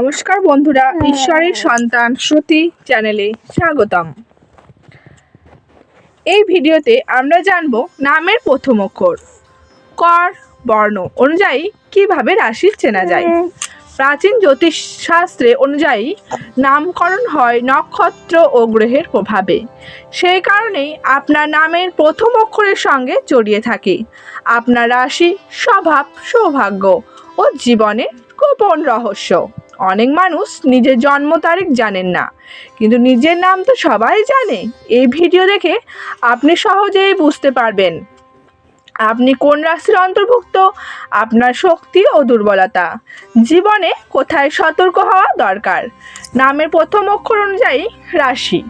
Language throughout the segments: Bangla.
নমস্কার বন্ধুরা ঈশ্বরের সন্তান শ্রুতি চ্যানেলে স্বাগতম। এই ভিডিওতে আমরা জানব নামের প্রথম অক্ষর কর বর্ণ অনুযায়ী কীভাবে রাশি চেনা যায়। প্রাচীন জ্যোতিষ শাস্ত্রে অনুযায়ী নামকরণ হয় নক্ষত্র ও গ্রহের প্রভাবে। সেই কারণেই আপনার নামের প্রথম অক্ষরের সঙ্গে জড়িয়ে থাকে। আপনার রাশি স্বভাব সৌভাগ্য ও জীবনের গোপন রহস্য। অনেক মানুষ নিজের জন্ম তারিখ জানেন না। কিন্তু নিজের নাম তো সবাই জানে। এই ভিডিও দেখে আপনি সহজেই বুঝতে পারবেন আপনি কোন রাশির অন্তর্ভুক্ত, আপনার শক্তি ও দুর্বলতা। জীবনে কোথায় সতর্ক হওয়া দরকার? নামের প্রথম অক্ষর অনুযায়ী রাশি।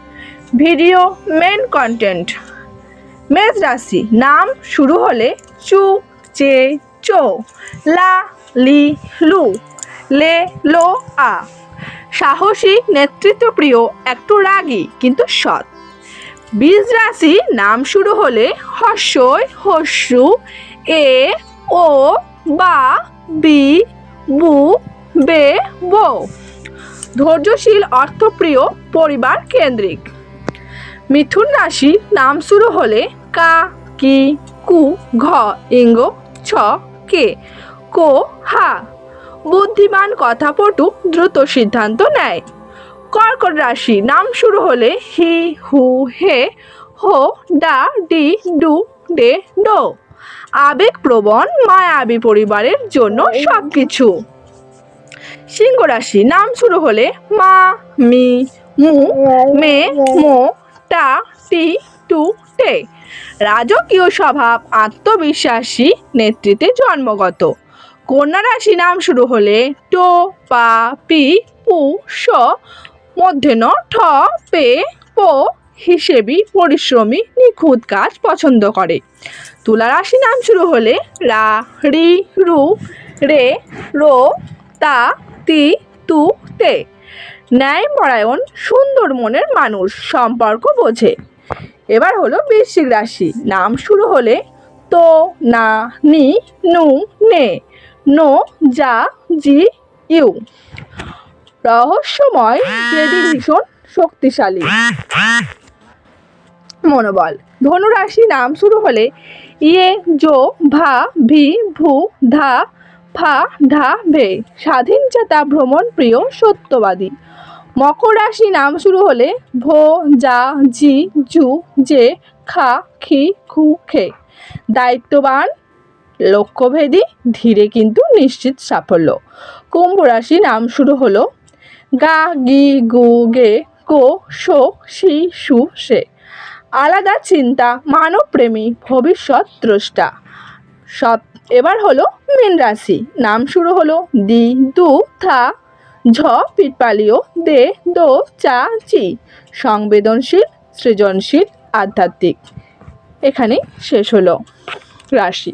ভিডিও মেন কন্টেন্ট মেষ রাশি, নাম শুরু হলে চু, চে, চো, লা, লি, লু। লে, লো, আ। সাহসী, নেতৃত্বপ্রিয়, একটু রাগী, কিন্তু সৎ। বীজ রাশি নাম শুরু হলে হর্ষই হস্যু এ, ও, বা, বি, বু, বে, বো। ধৈর্যশীল, অর্থপ্রিয়, পরিবার কেন্দ্রিক। মিথুন রাশি নাম শুরু হলে কা, কি, কু, ঘ, ইঙ্গ, ছ, কে, কো, হা। বুদ্ধিমান কথাপটু দ্রুত সিদ্ধান্ত নেয়। কর্কট রাশি, নাম শুরু হলে হি, হু, হে, হো, ডা, ডি, ডু ডে ডো আবেগপ্রবণ, মায়াবী পরিবারের জন্য সব কিছু সিংহ রাশি, নাম শুরু হলে মা, মি, মু, মে, মো, টা, টি, টু টে রাজকীয় স্বভাব, আত্মবিশ্বাসী, নেতৃত্বে জন্মগত। কন্যা রাশি নাম শুরু হলে টো, পা, পি, পু, স, মধ্যে ন, ঠ, পে, পো হিসেবি পরিশ্রমী নিখুঁত কাজ পছন্দ করে। তুলা রাশি নাম শুরু হলে রা, রি, রু, রে, রো, তা, তি, তু, তে। ন্যায়পরায়ণ, সুন্দর মনের মানুষ সম্পর্ক বোঝে। এবার হলো বৃশ্চিক রাশি। নাম শুরু হলে তো, না, নি, নু, নে। নো, যা, জি, ইউ। রহস্যময় জেদি ভীষণ শক্তিশালী। মনোবল। ধনুরাশি নাম শুরু হলে ইয়ে জো, ভা, ভি, ভু, ধা, ফা, ধা, ভে। স্বাধীন চেতা ভ্রমণ প্রিয় সত্যবাদী। মকর রাশি নাম শুরু হলে ভো, যা, জি, জু, জে, খা, খি, খু, খে। দায়িত্ববান লক্ষ্যভেদী, ধীরে কিন্তু নিশ্চিত সাফল্য। কুম্ভ রাশি নাম শুরু হলো গা, গি, গু, গে, কো, শো, শি, সু, সে। আলাদা চিন্তা, মানবপ্রেমী, ভবিষ্যৎ দ্রষ্টা। সব এবার হলো মীন রাশি। নাম শুরু হলো দি, দু, থা, ঝ পিটপালিও দে, দো, চা, চি। সংবেদনশীল, সৃজনশীল, আধ্যাত্মিক। এখানে শেষ হলো রাশি।